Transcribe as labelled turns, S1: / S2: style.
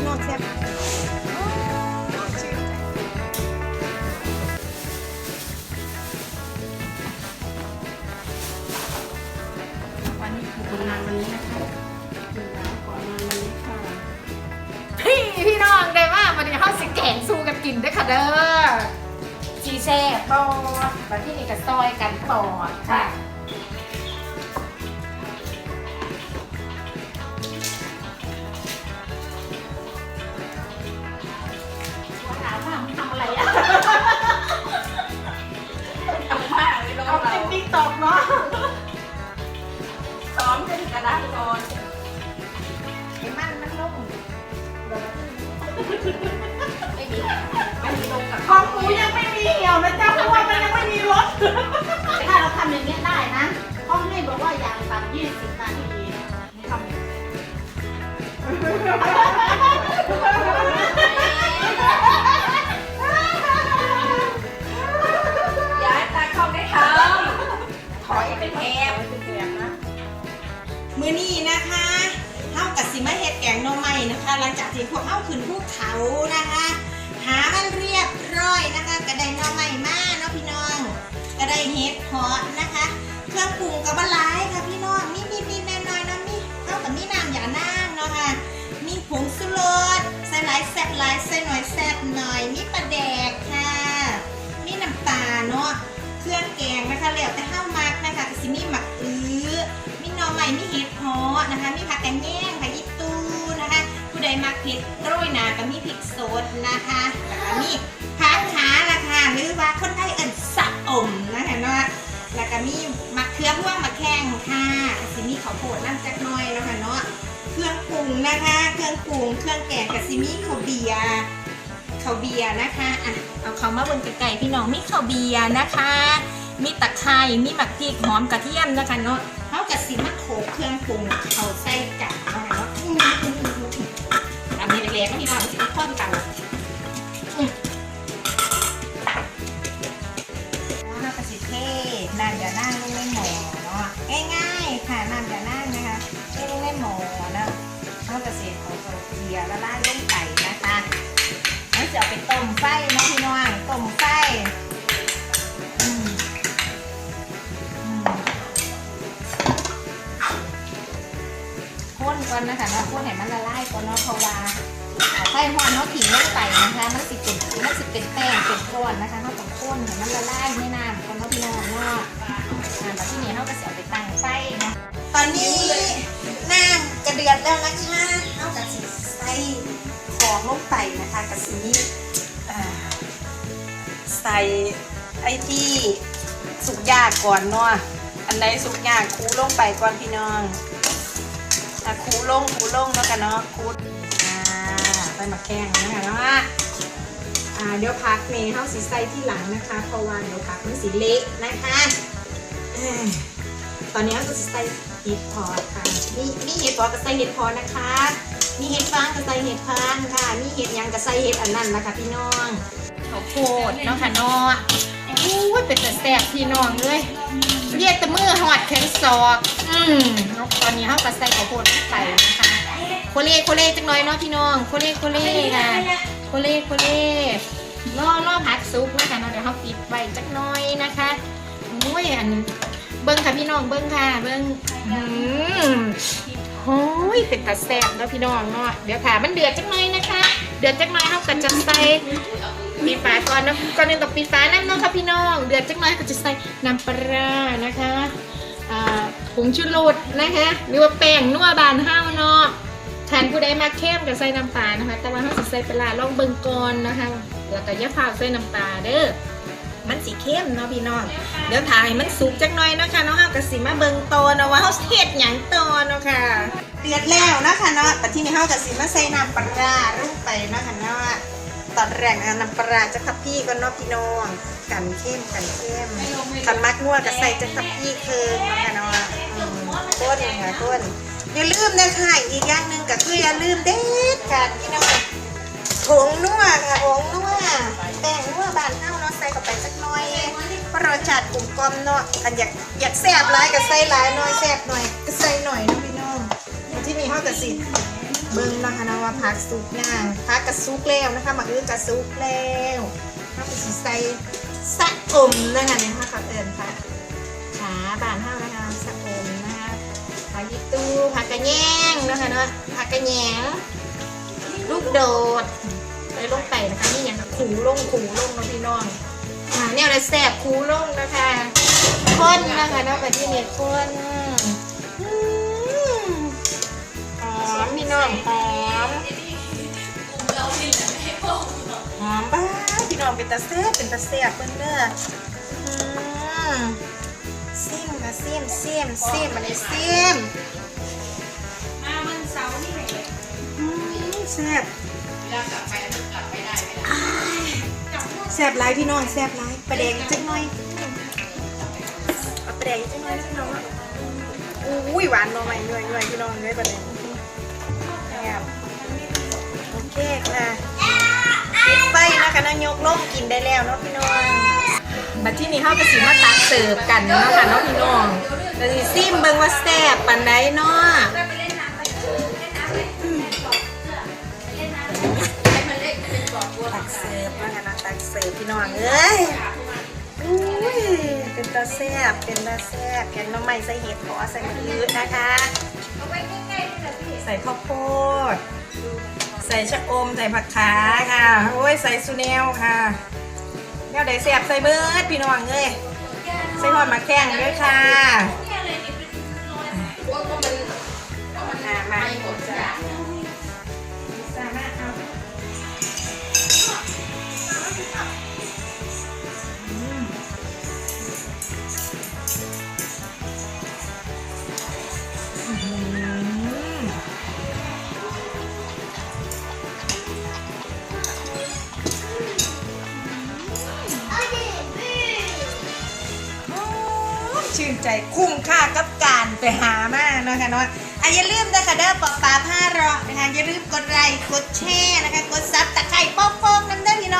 S1: พี่น้องแซ่บวันนี้คือคนงานวันนี้นะคะคือร้านก่อนงานวันนี้ค่ะ
S2: พี่พี่น้องได้ว่าวันนี้เขาสิแกงสู้กันกินเด้อค่ะเด้อจีแซ่บอมาที่นี่ก็ซอยกันปอดค่ะ ระ
S3: ดาษก่อน
S2: ไอ้มันมันลง
S3: ไม่มีไม่มีลงกับ
S1: ของหมูยังไม่มีเหี่ยวนะจ๊ะเพราะว่ามันยังไม่มีรถถ้าเราทำอย่างนี้ยได้นะห้องให้บอกว่าอย่างต่ำยี่สิบนาทีทำ
S3: ย้ายตาเข้าได้ทำถอยเป็นแถบ
S4: มือนี้นะคะเฮากับสิมาเฮ็ดแกงหน่อไม้นะคะ หลังจากที่พวกเฮาขึ้นภูเขานะคะ หามันเรียบร้อยนะคะก็ได้หน่อไม้มาเนาะพี่น้องก็ได้เฮ็ดเพาะนะคะ ผู้ใดมักเผ็ดโรยนาก็มีพริกสดนะคะแล้วก็มีผักขาละค่ะหรือว่าคนไทยเอิ้นสะอมนะคะเนาะแล้วก็มีมะเขือพวงมะแข้งค่ะสิมีข้าวโพดน้ำจักหน้อยนะคะเนาะเครื่องปรุงนะคะ เครื่องปรุงเครื่องแกงกับซิมีข้าวเบียข้าวเบียนะคะอะเอาเขามาบนไก่พี่น้องมีข้าวเบียนะคะ มีตะไคร้มีหมักพริกหอมกระเทียมนะคะเนาะเขากับสิมาโขกเครื่องปรุงเขาใส่กันนะคะเนาะ ทำนี้เล็กๆก็มีความสิข้นกันแล้วก็สิเทน้ำอย่านั่งลงในหมอเนาะง่ายๆค่ะน้ำอย่านั่งนะคะเทลงในหมอนะเขาก็สิเอาตัวเกลียละลายลงไปนะคะแล้วจะเอาไปต้มไฟนะพี่น้องต้มไฟข้นก่อนนะคะเนาะข้นให้มันละลายก่อนเนาะเพราะว่า เอาไฟหอนเนาขิงลงไปนะคะมันสิเป็นมันสิเป็นแป้งเป็นก้อนนะคะเราต้องข้นให้มันละลายในน้ำก่อนเนาพี่น้องเนาะอ่าแบบที่นี่เราก็จะเอาไปตั้งไฟเนะตอนนี้น้ำกระเดือดแล้วนะคะเราจะสิใส่ของลงไปนะคะกระสีอ่าใส่ไอ้ที่สุกยากก่อนเนาะอันใดสุกยากคูลงไปก่อนพี่น้องอะคูลงคูลงแล้วกันเนาะคู ไปมาแข้งนะคะแล้วอะอ่าเดี๋ยวพักเมย์เฮาสีใสที่หลังนะคะ เพราะว่าเดี๋ยวพักมันสีเละนะคะตอนนี้เราจะใส่เห็ดพอดค่ะ มีมีเห็ดพอดกับใส่เห็ดพอดนะคะ มีเห็ดฟางกับใส่เห็ดฟางค่ะ มีเห็ดยังกับใส่เห็ดอันนั้นนะคะพี่น้อง
S2: ข้าวโพดเนาะค่ะเนาะอู้ยเป็นแต่แซ่บพี่น้องเลยเรียกแต่มือหอดแข็งศอก อืมตอนนี้เขาก็ใส่ข้าวโพดลงไปนะคะ โคเล่โคเล่จังหน่อยเนาะพี่น้องโคเล่โคเล่ค่ะโคเล่โคเล่ล่อล่อผัดซุปนะคะเนาะเดี๋ยวเขาปิดไว้จักหน่อยนะคะอุ้ยอันเบิ้งค่ะพี่น้องเบิ้งค่ะเบิ้งอืมโอ้ยเป็นตาแซ่บเนาะพี่น้องเนาะเดี๋ยวค่ะมันเดือดจักหน่อยนะคะ เดือดจักหน่อยเขาก็จะใส่ปิดฝาก่อนนะก่อนหนึ่งต้องปิดฝานั่นเนาะค่ะพี่น้อง เดือดจังเลยก็จะใส่น้ำปลาร้านะคะอ่าผงชูรสนะคะหรือว่าแป้งนัวบานห้าวเนาะ ทานผู้ใดมาเข้มกับใส่น้ำปลานะคะ แต่ว่าเขาจะใส่ปลาลองเบิ่งก่อนนะคะ แล้วก็ย่าพาวใส่น้ำปลาเด้อ มันสีเข้มเนาะพี่น้อง เดี๋ยวถ่ายมันสุกจักหน่อยนะคะเนาะเฮาก็สิมาเบิ่งโตอเนาะว่าเฮาเฮ็ดหยังโตอเนาะค่ะ
S4: เดือดแล้วนะคะเนาะแต่ที่นี่เฮากับสิมาใส่น้ำปลาลงไปนะคะเนาะตอนแรกนะคะน้ำปลาจะทับพี่ก็เนาะพี่น้องกันเข้มกันเข้มคันมักนัวก็ใส่จะทับพี่คือนะคะเนาะต้นค่ะก้น อย่าลืมนะคะอีกอย่างหนึ่งก็คืออย่าลืมเด็ดขาดพี่น้องผงนัวค่ะผงนัวแป้งนัวบานเฮาเนาะใส่เข้าไปสักหน่อยเพราะรสชาติกลุ่มกลมเนาะอันอยากอยากแซ่บหลายก็ใส่หลายหน่อยแซ่บหน่อยก็ใส่หน่อยนะพี่น้องที่นี่เขากับสิเบิ้งนะคะนะว่าผักสุกย่างผักกระซุกแล้วนะคะมาอื้อกระซุกแล้วถ้าเป็สีใส่สะอมนะคะเนี่ยค่ะเขาเอนค่ะขาบานเท่านะคะสะอม ผักยีตูผักกระแยงนะคะเนาะผักกระแยงลูกโดดไปลงไปนะคะนี่อย่างขูลงขูลงนะพี่น้องอ่าเนี่ยอะไรแสบขูลงนะคะข้นนะคะเนาะไปที่นี่ข้นหอมพี่น้องหอมหอมบ้าพี่น้องเป็นตาเซ่บเป็นตาเซ่บเพิ่นเด้อ มซิมค่ะซิมซิมซิมมันเลยซิม
S3: มาวันเสาร์นี่แหละ
S4: อืมแซ่บอ้ายแซ่บหลายพี่น้องแซ่บหลายประเด็กจังหน่อยเอาประเด็กจังหน่อยนะพี่น้องอะอุ้ยหวานหน่อยหน่อยหน่อยพี่น้องเลยประเด็กแซ่บโอเคค่ะปิดไฟนะคะนะยกล่มกินได้แล้วเนาะพี่น้อง บัดที่นี่เฮาก็สิมาตักเสิร์ฟกันเนาะค่ะเนาะพี่น้องก็สิซิมเบิ่งว่าแซ่บปานใดเนาะ
S3: ไหนเนบ่อบัว
S4: ตักเสิร์ฟนะคะนะตักเสิร์ฟพี่น้องเอ้ยเป็นตาแซ่บเป็นตาแซ่บแกงน้ำไม้ใส่เห็ดขอใส่มะอื้อนะคะ
S3: ใส่
S4: ข้าวโพดใส่ชะอมใส่ผักขาค่ะ โอ้ยใส่ซูเนลค่ะ แนวใดแซ่บใส่เบิร์ดพี่น้องเอ้ยใส่หอดมาแข้งด้วยค่ะ
S3: เนี่ยเลยนี่เป็นโลละว่าก็มันก็มัน
S4: อ่ามา
S3: ไม่หมดจ้ะ
S4: ใจคุ้มค่ากับการไปหามากนะคะเนาะอะอย่าลืมนะคะเด้อปอปลาผ้ารอนะคะอย่าลืมกดไลค์กดแชร์นะคะ กดซับตะไคร่ป๊อกป๊อกน้ำเด้อพี่น้อง